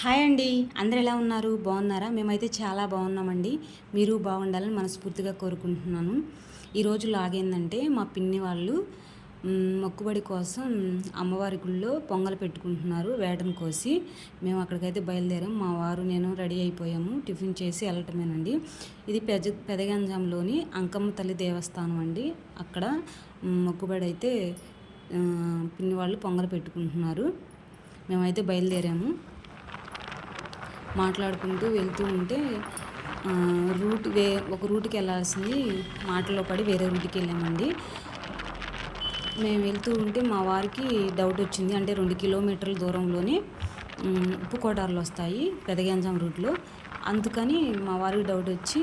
Hi అండి. అందరు ఎలా ఉన్నారు? బాగున్నారా? మేమైతే చాలా బాగున్నామండి. మీరు బాగుండాలని మనస్ఫూర్తిగా కోరుకుంటున్నాను. ఈరోజు లాగేందంటే మా పిన్ని వాళ్ళు మొక్కుబడి కోసం అమ్మవారి గుళ్ళో పొంగలు పెట్టుకుంటున్నారు వేటను కోసి. మేము అక్కడికైతే బయలుదేరాం. మా వారు నేను రెడీ అయిపోయాము. టిఫిన్ చేసి వెళ్ళటమేనండి. ఇది పెద పెదగంజంలోని అంకమ్మ తల్లి దేవస్థానం అండి. అక్కడ మొక్కుబడి అయితే పిన్ని వాళ్ళు పొంగలు పెట్టుకుంటున్నారు. మేమైతే బయలుదేరాము. మాట్లాడుకుంటూ వెళ్తూ ఉంటే రూట్ వే ఒక రూట్కి వెళ్ళాల్సింది మాటలో పడి వేరే రూట్కి వెళ్ళామండి. మేము వెళ్తూ ఉంటే మా వారికి డౌట్ వచ్చింది. అంటే రెండు కిలోమీటర్ల దూరంలోనే ఉప్పు కోటార్లు వస్తాయి పెదగంజాం రూట్లో. అందుకని మా వారికి డౌట్ వచ్చి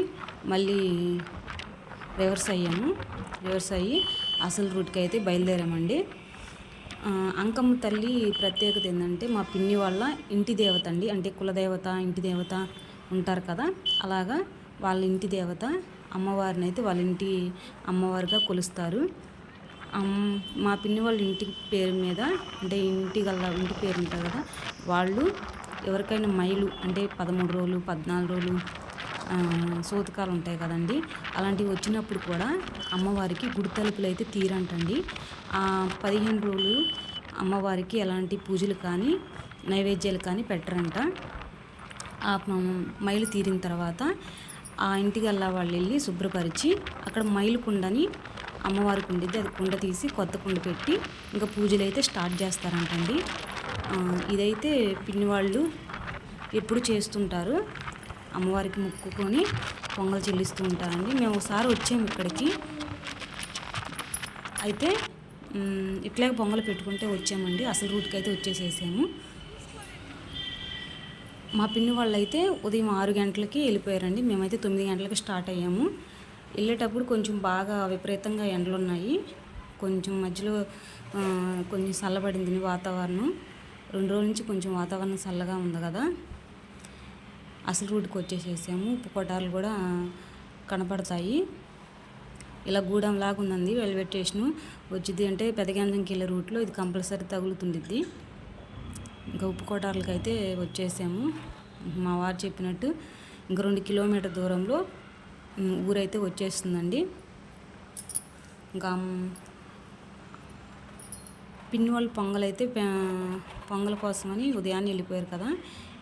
మళ్ళీ రివర్స్ అయ్యాము. రివర్స్ అయ్యి అసలు రూట్కి అయితే బయలుదేరామండి. అంకమ్మ తల్లి ప్రత్యేకత ఏంటంటే మా పిన్ని వాళ్ళ ఇంటి దేవత అండి. అంటే కులదేవత ఇంటి దేవత ఉంటారు కదా. అలాగా వాళ్ళ ఇంటి దేవత అమ్మవారిని అయితే వాళ్ళ ఇంటి అమ్మవారిగా కొలుస్తారు. అమ్- మా పిన్ని వాళ్ళ ఇంటి పేరు మీద అంటే ఇంటి గల ఇంటి పేరు ఉంటుంది కదా వాళ్ళు ఎవరికైనా మైలు అంటే పదమూడు రోజులు పద్నాలుగు రోజులు సోతకాలు ఉంటాయి కదండి. అలాంటివి వచ్చినప్పుడు కూడా అమ్మవారికి గుడి తలుపులు అయితే తీరంటండి. పదిహేను రోజులు అమ్మవారికి ఎలాంటి పూజలు కానీ నైవేద్యాలు కానీ పెట్టరంట. ఆ మైలు తీరిన తర్వాత ఆ ఇంటికి వెళ్ళా వాళ్ళు వెళ్ళి శుభ్రపరిచి అక్కడ మైలు కుండని అమ్మవారి కుండిద్ది అది కుండ తీసి కొత్త కుండ పెట్టి ఇంకా పూజలు అయితే స్టార్ట్ చేస్తారంటండి. ఇదైతే పిన్ని వాళ్ళు ఎప్పుడు చేస్తుంటారు అమ్మవారికి మొక్కుకొని పొంగల్ చెల్లిస్తూ ఉంటారండి. మేము ఒకసారి వచ్చాము ఇక్కడికి. అయితే ఇట్లాగే పొంగల్ పెట్టుకుంటే వచ్చామండి. అసలు రూట్కి అయితే వచ్చేసేసాము. మా పిన్ని వాళ్ళైతే ఉదయం ఆరు గంటలకి వెళ్ళిపోయారండి. మేమైతే తొమ్మిది గంటలకి స్టార్ట్ అయ్యాము. వెళ్ళేటప్పుడు కొంచెం బాగా విపరీతంగా ఎండలు ఉన్నాయి కొంచెం మధ్యలో కొంచెం చల్లబడింది వాతావరణం. రెండు రోజుల నుంచి కొంచెం వాతావరణం చల్లగా ఉంది కదా. అసలు రూట్కి వచ్చేసేసాము ఉప్పు కొటాలు కూడా కనపడతాయి. ఇలా గూడెం లాగా ఉందండి రైల్వే స్టేషను వచ్చింది అంటే పెదగంజంకి వెళ్ళే రూట్లో ఇది కంపల్సరీ తగులుతుండిద్ది. ఇంకా ఉప్పు కోటార్లకి అయితే వచ్చేసాము. మా వారు చెప్పినట్టు ఇంకా రెండు కిలోమీటర్ దూరంలో ఊరైతే వచ్చేస్తుందండి. ఇంకా మ్, పిన్ని వాళ్ళు పొంగల్ అయితే పొంగల్ కోసమని ఉదయాన్నే వెళ్ళిపోయారు కదా.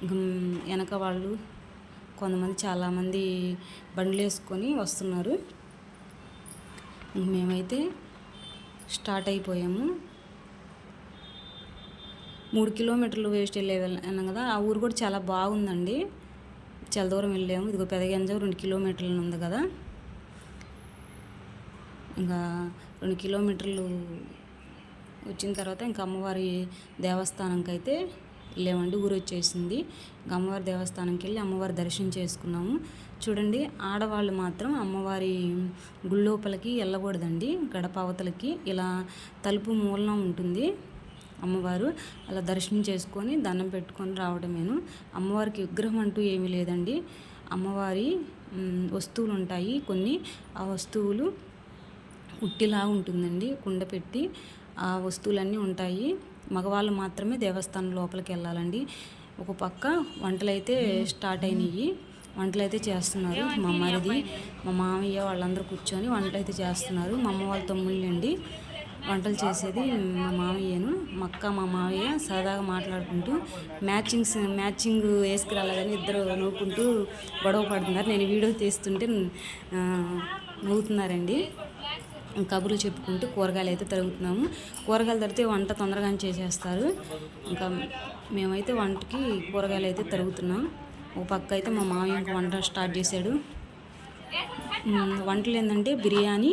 ఇంక వెనక వాళ్ళు కొంతమంది చాలామంది బండ్లు వేసుకొని వస్తున్నారు. మేమైతే స్టార్ట్ అయిపోయాము. మూడు కిలోమీటర్లు వేస్ట్ వెళ్ళే వెళ్ళాను కదా ఆ ఊరు కూడా చాలా బాగుందండి. చాలా దూరం వెళ్ళాము. ఇదిగో పెదగంజం రెండు కిలోమీటర్లు ఉంది కదా. ఇంకా రెండు కిలోమీటర్లు వచ్చిన తర్వాత ఇంకా అమ్మవారి దేవస్థానంకి అయితే లేవండి ఊరు వచ్చేసింది అమ్మవారి దేవస్థానంకి వెళ్ళి అమ్మవారి దర్శనం చేసుకున్నాము. చూడండి ఆడవాళ్ళు మాత్రం అమ్మవారి గుళ్ళోపలికి వెళ్ళకూడదండి గడప అవతలకి ఇలా తలుపు మూలన ఉంటుంది అమ్మవారు. అలా దర్శనం చేసుకొని దండం పెట్టుకొని రావడమేను. అమ్మవారికి విగ్రహం అంటూ ఏమీ లేదండి. అమ్మవారి వస్తువులు ఉంటాయి కొన్ని ఆ వస్తువులు ఉట్టిలా ఉంటుందండి కుండ పెట్టి ఆ వస్తువులన్నీ ఉంటాయి. మగవాళ్ళు మాత్రమే దేవస్థానం లోపలికి వెళ్ళాలండి. ఒక పక్క వంటలు అయితే స్టార్ట్ అయినాయి వంటలు అయితే చేస్తున్నారు మా మరిది మా మామయ్య వాళ్ళందరూ కూర్చొని వంటలు అయితే చేస్తున్నారు. మా అమ్మ వాళ్ళ తమ్ముళ్ళండి వంటలు చేసేది మా మామయ్యను. మా అక్క మా మామయ్య సరదాగా మాట్లాడుకుంటూ మ్యాచింగ్స్ మ్యాచింగ్ వేసుకురాలని ఇద్దరు నవ్వుకుంటూ గొడవ పడుతున్నారు. నేను వీడియో తీస్తుంటే నవ్వుతున్నారండి. కబుర్లు చెప్పుకుంటూ కూరగాయలు అయితే తరుగుతున్నాము. కూరగాయలు తరిగితే వంట తొందరగానే చేసేస్తారు. ఇంకా మేమైతే వంటకి కూరగాయలు అయితే తరుగుతున్నాం. ఒక పక్క అయితే మా మామయ్య ఇంకా వంట స్టార్ట్ చేశాడు. వంటలు ఏంటంటే బిర్యానీ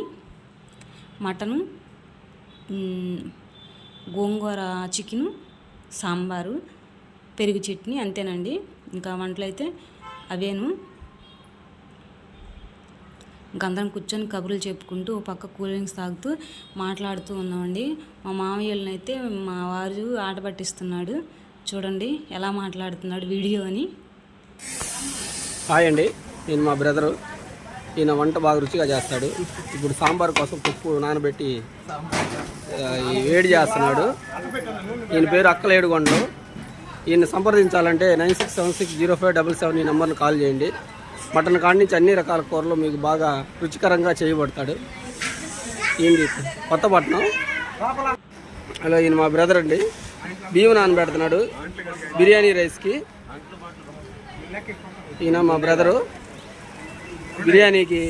మటను గోంగూర చికెను సాంబారు పెరుగు చట్నీ అంతేనండి. ఇంకా వంటలు అయితే అవేను. ఇంకా అందరం కూర్చొని కబుర్లు చెప్పుకుంటూ పక్క కూల్ డ్రింక్స్ తాగుతూ మాట్లాడుతూ ఉన్నామండి. మా మామయ్యలను అయితే మా వారు ఆట పట్టిస్తున్నాడు. చూడండి ఎలా మాట్లాడుతున్నాడు వీడియో అని. హాయ్ అండి. నేను మా బ్రదరు. ఈయన వంట బాగా రుచిగా చేస్తాడు. ఇప్పుడు సాంబార్ కోసం పప్పు నానబెట్టి వేడి చేస్తున్నాడు. ఈయన పేరు అక్కలేడుగొండలు. ఈయన సంప్రదించాలంటే nine six seven six zero five double seven ఈ నెంబర్ని కాల్ చేయండి. మటన్ కాడి నుంచి అన్ని రకాల కూరలు మీకు బాగా రుచికరంగా చేయబడతాడు. ఈయనది కొత్తపట్నం హలో ఈయన మా బ్రదర్ అండి. బియ్యం నానబెడుతున్నాడు. బిర్యానీ రైస్కి. ఈయన మా బ్రదరు. బిర్యానీకి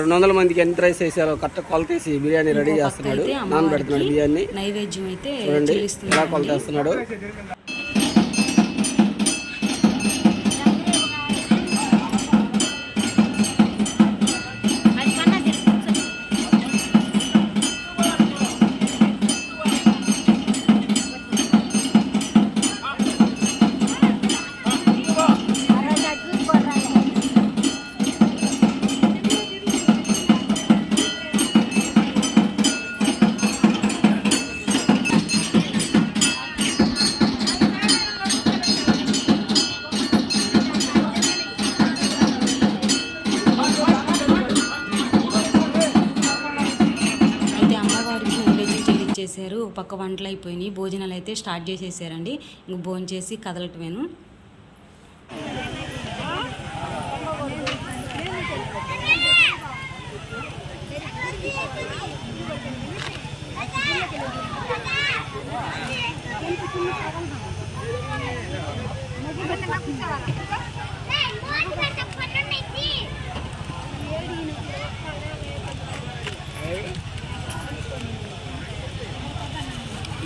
రెండు వందల మందికి ఎంత రైస్ వేసారో కరెక్ట్ కొలతేసి బిర్యానీ రెడీ చేస్తున్నాడు. నానబెడుతున్నాడు బిర్యానీ నైవేద్యం అయితే చూడండి ఎలా చెల్లిస్తున్నాం కొలతేస్తున్నాడు చెల్లించేశారు ఒక పక్క వంటలు అయిపోయినాయి. భోజనాలు అయితే స్టార్ట్ చేసేసారండి. ఇంక భోజనం చేసి కదలటమేను.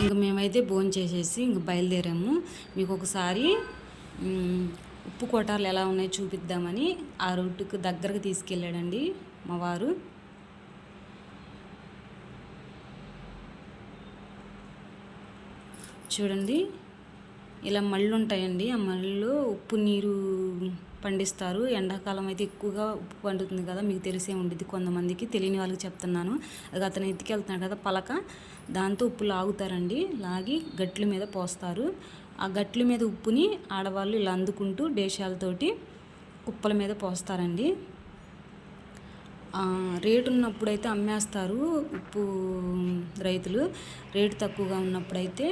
ఇంక మేమైతే భోజనం చేసేసి ఇంక బయలుదేరాము. మీకు ఒకసారి ఉప్పు కోటాలు ఎలా ఉన్నాయో చూపిద్దామని ఆ రూట్కు దగ్గరకు తీసుకెళ్ళాడండి మా వారు. చూడండి ఇలా మళ్ళు ఉంటాయండి ఆ మళ్ళీలో ఉప్పు నీరు పండిస్తారు. ఎండాకాలం అయితే ఎక్కువగా ఉప్పు పండుతుంది కదా మీకు తెలిసే ఉండేది కొంతమందికి తెలియని వాళ్ళకి చెప్తున్నాను. అది అతను ఎత్తుకెళ్తున్నాడు కదా పలక దాంతో ఉప్పు లాగుతారండి. లాగి గట్ల మీద పోస్తారు. ఆ గట్ల మీద ఉప్పుని ఆడవాళ్ళు ఇలా అందుకుంటూ డేషాలతోటి కుప్పల మీద పోస్తారండి. రేటు ఉన్నప్పుడైతే అమ్మేస్తారు ఉప్పు రైతులు. రేటు తక్కువగా ఉన్నప్పుడైతే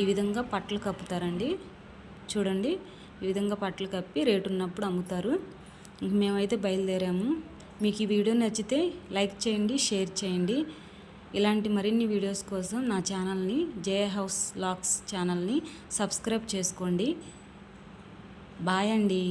ఈ విధంగా పట్టలు కప్పుతారండి. చూడండి. ఈ విధంగా పట్టలు కప్పి రేటు ఉన్నప్పుడు అమ్ముతారు. మేమైతే బయలుదేరాము. మీకు ఈ వీడియో నచ్చితే లైక్ చేయండి షేర్ చేయండి. ఇలాంటి మరిన్ని వీడియోస్ కోసం నా ఛానల్ని జయ హౌస్ లాక్స్ ఛానల్ని సబ్స్క్రైబ్ చేసుకోండి. బాయ్ అండి.